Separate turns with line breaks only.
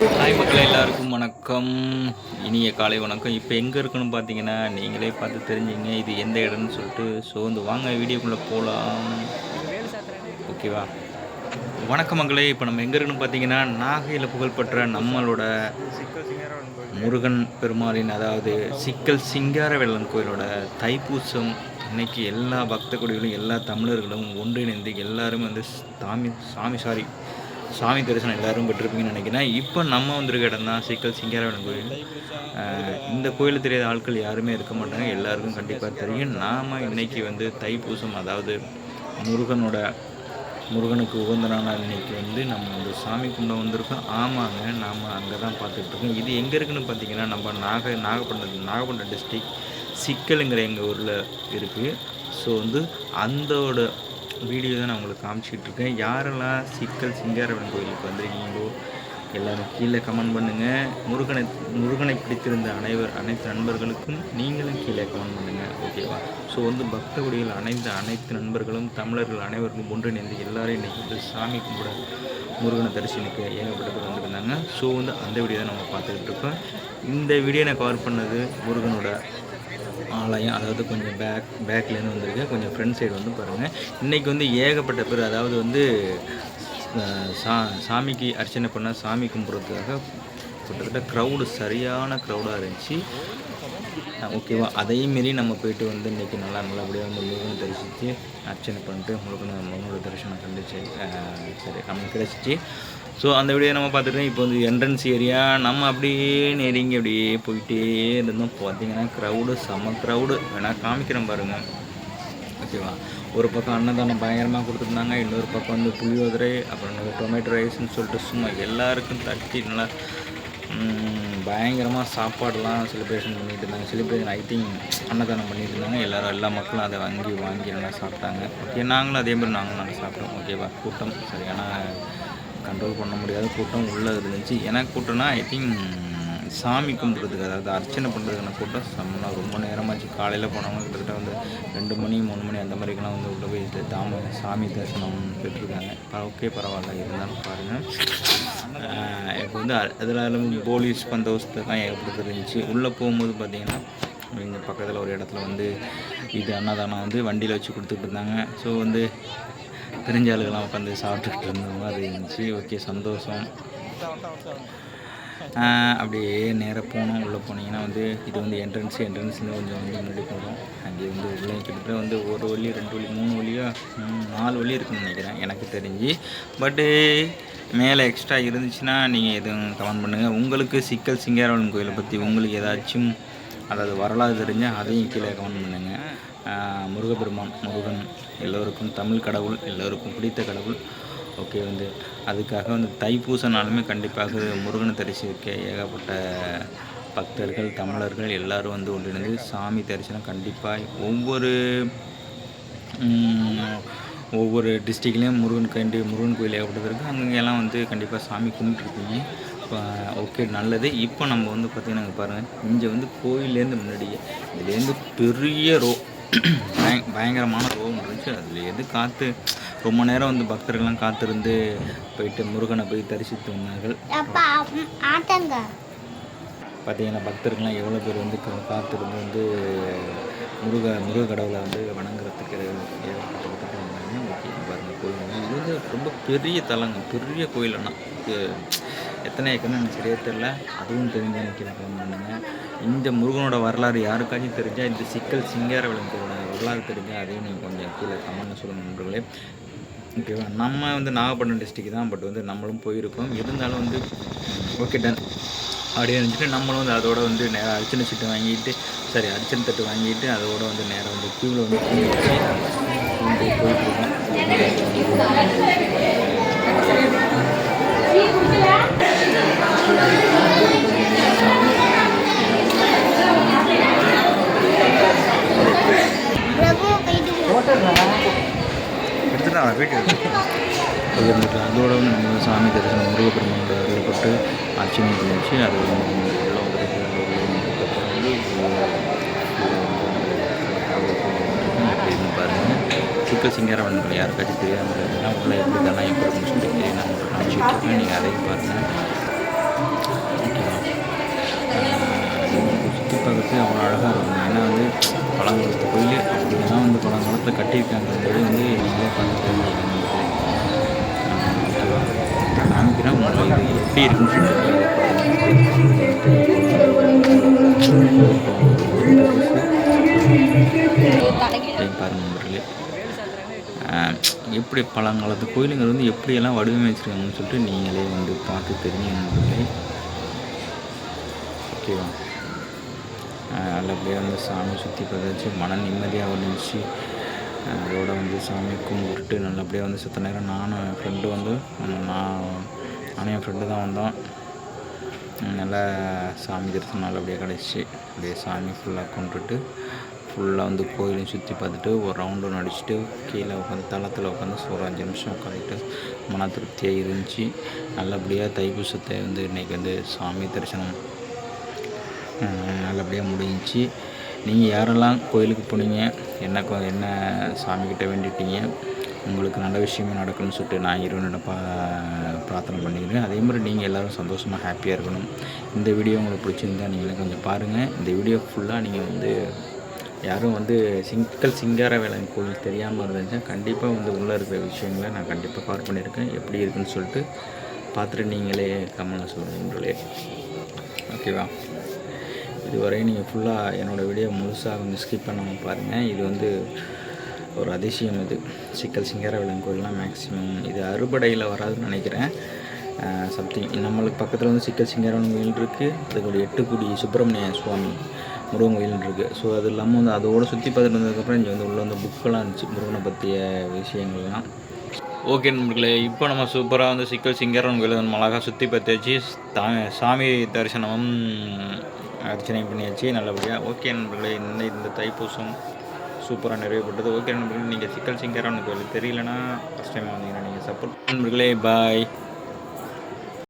Hi மக்கள் எல்லாருக்கும் வணக்கம். இனிய காலை வணக்கம். இப்போ எங்கே இருக்குன்னு பார்த்தீங்கன்னா நீங்களே பார்த்து தெரிஞ்சுங்க. இது எந்த இடம்னு சொல்லிட்டு. ஸோ வந்து வாங்க வீடியோக்குள்ளே போகலாம் ஓகேவா வணக்கம் மங்களே இப்போ நம்ம எங்கே இருக்குன்னு பார்த்தீங்கன்னா நாகையில் புகழ்பெற்ற நம்மளோட முருகன் பெருமாளின் அதாவது சிக்கல் சிங்கார வெள்ளன் கோயிலோட தைப்பூசம். இன்னைக்கு எல்லா பக்த கொடிகளும் எல்லா தமிழர்களும் ஒன்றிணைந்து எல்லாருமே வந்து சாமி சாமி சாரி சாமி தரிசனம் எல்லாரும் பெற்றிருப்பீங்கன்னு நினைக்கிறேன். இப்போ நம்ம வந்திருக்க இடம் தான் சிக்கல் சிங்காரவேலன் கோயில். இந்த கோயில் தெரியாத ஆட்கள் யாருமே இருக்க மாட்டாங்க. எல்லாருக்கும் கண்டிப்பாக தெரியும். நாம் இன்னைக்கு வந்து தைப்பூசம் அதாவது முருகனோட முருகனுக்கு உகந்த நாளாக இன்னைக்கு வந்து நம்ம வந்து சாமி கும்பிட வந்திருக்கோம். ஆமாங்க நாம் அங்கே தான் பார்த்துட்டு இருக்கோம். இது எங்கே இருக்குன்னு பார்த்தீங்கன்னா நம்ம நாக நாகப்பட்டினம் நாகப்பட்டினம் டிஸ்ட்ரிக் சிக்கலுங்கிற எங்கள் ஊரில் இருக்குது ஸோ வந்து அந்தோட வீடியோ தான் நான் உங்களுக்கு காமிச்சிக்கிட்டு இருக்கேன் யாரெல்லாம் சிக்கல் சிங்காரவன் கோயிலுக்கு வந்திருக்கீங்களோ எல்லாரும் கீழே கமெண்ட் பண்ணுங்கள் முருகனை முருகனை பிடித்திருந்த அனைவர் அனைத்து நண்பர்களுக்கும் நீங்களும் கீழே கமெண்ட் பண்ணுங்கள் ஓகேவா ஸோ வந்து பக்த குடிகள் அனைத்து அனைத்து நண்பர்களும் தமிழர்கள் அனைவருக்கும் ஒன்றிணைந்து எல்லாரும் இன்றைக்கி வந்து சாமி கும்பிட முருகனை தரிசனிக்க ஏகப்பட்ட பேர் வந்திருந்தாங்க. ஸோ வந்து அந்த வீடியோ தான் நம்ம பார்த்துக்கிட்டு இருக்கோம். இந்த வீடியோ நான் கவர் பண்ணது முருகனோட ஆலயம் அதாவது கொஞ்சம் பேக் பேக்லேருந்து வந்திருக்கு. கொஞ்சம் ஃப்ரண்ட் சைடு வந்து பாருங்கள் இன்றைக்கி வந்து ஏகப்பட்ட பேர் அதாவது வந்து சா சாமிக்கு அர்ச்சனை பண்ண சாமி கும்பிட்றதுக்காக கிட்டத்தட்ட க்ரௌடு சரியான க்ரௌடாக இருந்துச்சு. ஓகேவா அதையும் மீறி நம்ம போயிட்டு வந்து இன்றைக்கி நல்லா நல்லபடியாக வந்து முருகனை தரிசித்து அர்ச்சனை பண்ணிட்டு முருகனை முருகனோட தரிசனம் கண்டுச்சு சரி நமக்கு கிடச்சிச்சு. ஸோ அந்த வீடியோ நம்ம பார்த்துட்டு இப்போ வந்து என்ட்ரன்ஸ் ஏரியா நம்ம அப்படியே நெருங்கி அப்படியே போயிட்டே இருந்தோம். பார்த்தீங்கன்னா க்ரௌடு செம்ம க்ரௌடு வேணால் காமிக்கிறேன் பாருங்கள் ஓகேவா ஒரு பக்கம் அன்னதானம் பயங்கரமாக கொடுத்துருந்தாங்க இன்னொரு பக்கம் வந்து புளியோதரை அப்புறம் டொமேட்டோ ரைஸ்ன்னு சொல்லிட்டு சும்மா எல்லாருக்கும் தட்டி நல்லா பயங்கரமாக சாப்பாடுலாம் செலிப்ரேஷன் பண்ணிகிட்டு இருந்தாங்க. செலிப்ரேஷன் ஐ திங்க் அன்னதானம் பண்ணிட்டு இருந்தாங்க. எல்லோரும் எல்லா மக்களும் அதை வாங்கி வாங்கி நல்லா சாப்பிட்டாங்க. ஓகே நாங்களும் அதே மாதிரி நாங்களும் நல்லா சாப்பிட்டோம். ஓகேவா கூட்டம் சரியான கண்ட்ரோல் பண்ண முடியாத கூட்டம் உள்ளே இருந்துச்சு. ஏன்னா கூட்டம்னா ஐ திங்க் சாமி கும்பிட்றதுக்கு அதாவது அர்ச்சனை பண்ணுறதுக்கான கூட்டம் செம்ம ரொம்ப நேரமாச்சு. காலையில் போனவங்க கிட்டத்தட்ட வந்து ரெண்டு மணி மூணு மணி அந்த மாதிரிக்கெல்லாம் வந்து உள்ளே போய் தாம சாமி தரிசனம் பெற்றிருக்காங்க. ஓகே பரவாயில்ல. இருந்தாலும் பாருங்கள் இப்போ வந்து அதில் போலீஸ் பந்தோபஸ்துலாம் ஏற்படுத்தி இருந்துச்சு. உள்ளே போகும்போது பார்த்தீங்கன்னா இங்கே பக்கத்தில் ஒரு இடத்துல வந்து இது அன்னதானம் வந்து வண்டியில் வச்சு கொடுத்துட்டு இருந்தாங்க. ஸோ வந்து தெரிஞ்ச ஆளுகள்லாம் உட்காந்து சாப்பிட்டுக்கிட்டு இருந்த மாதிரி இருந்துச்சு. ஓகே சந்தோஷம். அப்படியே நேராக போனோம். உள்ளே போனீங்கன்னா வந்து இது வந்து என்ட்ரன்ஸ் என்ட்ரன்ஸ்லேருந்து கொஞ்சம் வந்து முன்னாடி போகிறோம் அங்கே வந்து உள்ளே கிட்டத்தட்ட வந்து ஒரு வழி ரெண்டு வழி மூணு வழியோ நாலு வழி இருக்குன்னு நினைக்கிறேன். எனக்கு தெரிஞ்சு. பட்டு மேலே எக்ஸ்ட்ரா இருந்துச்சுன்னா நீங்கள் எதுவும் கமெண்ட் பண்ணுங்கள் உங்களுக்கு சிக்கல் சிங்காரவன் கோயிலை பற்றி உங்களுக்கு ஏதாச்சும் அதாவது வரலாறு தெரிஞ்சால் அதையும் கீழே கமெண்ட் பண்ணுங்கள் முருகப்பெருமான் முருகன் எல்லோருக்கும் தமிழ் கடவுள் எல்லோருக்கும் பிடித்த கடவுள். ஓகே வந்து அதுக்காக வந்து தைப்பூசனாலுமே கண்டிப்பாக முருகனை தரிசிக்க ஏகப்பட்ட பக்தர்கள் தமிழர்கள் எல்லாரும் வந்து ஒன்றிணைந்து சாமி தரிசனம் கண்டிப்பாக ஒவ்வொரு ஒவ்வொரு டிஸ்ட்ரிக்ட்லேயும் முருகன் கண்டி முருகன் கோயில் ஏகப்பட்டது அங்கங்கெல்லாம் வந்து கண்டிப்பாக சாமி கும்பிட்டுருப்பீங்க. இப்போ ஓகே நல்லது. இப்போ நம்ம வந்து பார்த்திங்கன்னா பாருங்கள் இங்கே வந்து கோயிலேருந்து முன்னாடியே இதுலேருந்து பெரிய ரோ பயங்கரமான ரோம் இருந்துச்சு அதில் எது காற்று ரொம்ப நேரம் வந்து பக்தர்கள்லாம் காத்திருந்து போயிட்டு முருகனை போய் தரிசித்து வந்தார்கள். பார்த்தீங்கன்னா பக்தர்கள்லாம் எவ்வளோ பேர் வந்து காத்திருந்து வந்து முருக முருக கடவுளை வந்து வணங்குறதுக்கு வந்தாங்க. ஓகே பாருங்கள் கோயில் இது வந்து ரொம்ப பெரிய தலங்க பெரிய கோயில் இது எத்தனை ஏக்கர்னு எனக்கு சரியா தெரியல. அதுவும் தெரிஞ்ச எனக்கு பண்ணுங்க. இந்த முருகனோட வரலாறு யாருக்காச்சும் தெரிஞ்சால் இந்த சிக்கல் சிங்கார விளக்கோட வரலாறு தெரிஞ்சால் அதையும் நீங்கள் கொஞ்சம் கீழே கமெண்ட்டில் சொல்லுங்கள் நண்பர்களே. ஓகேவா நம்ம வந்து நாகப்பட்டினம் டிஸ்ட்ரிக்ட் தான் பட் வந்து நம்மளும் போயிருக்கோம். இருந்தாலும் வந்து ஓகே டன் அப்படியே இருந்துச்சுட்டு நம்மளும் வந்து அதோட வந்து நேராக அர்ச்சனை சீட்டு வாங்கிட்டு சரி அர்ச்சனை தட்டு வாங்கிட்டு அதோட வந்து நேராக வந்து க்யூவில் வந்து பூ வச்சு வந்து போயிட்டுருக்கோம். வீடியோ அதுக்கு அதோட நம்ம சாமி தரிசனம் முருகப்பெருமானோட அருள்பட்டு அர்ச்சனை இருந்துச்சு அது பாருங்கள் சிக்க சிங்காரவன்கள் யாருக்காச்சும் தெரியாமல் இருந்ததுன்னா உங்களை எப்படி தானே எப்படி தெரியும் நான் உங்களுக்கு காமிச்சிட்டு நீங்கள் அதையும் பாருங்கள் ஓகேவா சுற்றி பார்க்குறது அவ்வளோ அழகாக இருக்கும். ஏன்னா வந்து பழங்காலத்து கோயில் இதெல்லாம் வந்து பழங்காலத்தில் கட்டியிருக்காங்கன்றது வந்து நீங்களே பார்த்து தெரிஞ்சுக்கணும் காமிக்கிறேன் உங்களுக்கு இது எப்படி இருக்குன்னு சொல்லிட்டு பாருங்க நண்பர்களே எப்படி பழங்காலத்து கோயிலுங்கிறது வந்து எப்படியெல்லாம் வடிவமைச்சிருக்காங்கன்னு சொல்லிட்டு நீங்களே வந்து பார்த்து தெரிஞ்சுக்கணும். நண்பர்களே ஓகேவா? நல்லபடியாக வந்து சாமி சுற்றி பதிச்சு மன நிம்மதியாக இருந்துச்சு. அதோட வந்து சாமி கும்பிட்டுட்டு நல்லபடியாக வந்து சுத்த நேரம் நானும் என் ஃப்ரெண்டு வந்து நான் நானும் என் ஃப்ரெண்டு தான் வந்தோம். நல்லா சாமி தரிசனம் நல்லபடியாக கிடச்சி. அப்படியே சாமி ஃபுல்லாக கொண்டுட்டு ஃபுல்லாக வந்து கோயிலையும் சுற்றி பார்த்துட்டு ஒரு ரவுண்டு நடிச்சுட்டு கீழே உட்காந்து தளத்தில் உட்காந்து ஒரு அஞ்சு நிமிஷம் உட்காந்துட்டு மன திருப்தியாக இருந்துச்சு. நல்லபடியாக தைப்பூசத்தை வந்து இன்றைக்கி வந்து சாமி தரிசனம் நல்லபடியாக முடிஞ்சிச்சு. நீங்கள் யாரெல்லாம் கோயிலுக்கு போனீங்க என்ன கோ- என்ன சாமிக்கிட்ட வேண்டிட்டீங்க உங்களுக்கு நல்ல விஷயமே நடக்கணும்னு சொல்லிட்டு நான் இறைவனிடம் பா பிரார்த்தனை பண்ணிக்கிறேன். அதே மாதிரி நீங்கள் எல்லோரும் சந்தோஷமாக ஹாப்பியாக இருக்கணும். இந்த வீடியோ உங்களுக்கு பிடிச்சிருந்தா நீங்களும் கொஞ்சம் பாருங்கள் இந்த வீடியோ ஃபுல்லாக நீங்கள் வந்து யாரும் வந்து சிங்கல் சிங்கார வேளாண் கோயில் தெரியாமல் இருந்துச்சுன்னா கண்டிப்பாக வந்து உள்ளே இருக்கிற விஷயங்களை நான் கண்டிப்பாக கவர் பண்ணியிருக்கேன். எப்படி இருக்குன்னு சொல்லிட்டு பார்த்துட்டு நீங்களே கமெண்ட்டில் சொல்லுங்களே ஓகேவா இதுவரை நீங்கள் ஃபுல்லாக என்னோடய வீடியோ முழுசாக வந்து ஸ்கிப் பண்ணாமல் பாருங்கள் இது வந்து ஒரு அதிசயம் இது. சிக்கல் சிங்கார விலங்கு மேக்ஸிமம் இது அறுபடையில் வராதுன்னு நினைக்கிறேன். சம்திங் நம்மளுக்கு பக்கத்தில் வந்து சிக்கல் சிங்காரவன் கோயில் இருக்குது அதுக்குடைய எட்டுக்குடி சுப்பிரமணிய சுவாமி முருகன் கோயில் இருக்குது ஸோ அது இல்லாமல் வந்து அதோட சுற்றி பார்த்துட்டு வந்ததுக்கப்புறம் இங்கே வந்து உள்ள வந்து புக்கெல்லாம் இருந்துச்சு. முருகனை பற்றிய விஷயங்கள்லாம். ஓகே நண்பர்களே இப்போ நம்ம சூப்பராக வந்து சிக்கல் சிங்கரன் கோயில் வந்து அழகாக சுற்றி பார்த்தாச்சு. தா சாமி தரிசனமும் அர்ச்சனை பண்ணியாச்சு நல்லபடியாக ஓகே நண்பர்களே இந்த இந்த தைப்பூசம் சூப்பராக நிறைவேப்பட்டது ஓகே நண்பர்களே நீங்கள் சிக்கல் சிங்கராக கோயில் தெரியலனா ஃபஸ்ட் டைம் வந்தீங்கன்னா நீங்கள் சப்போர்ட் நண்பர்களே பாய்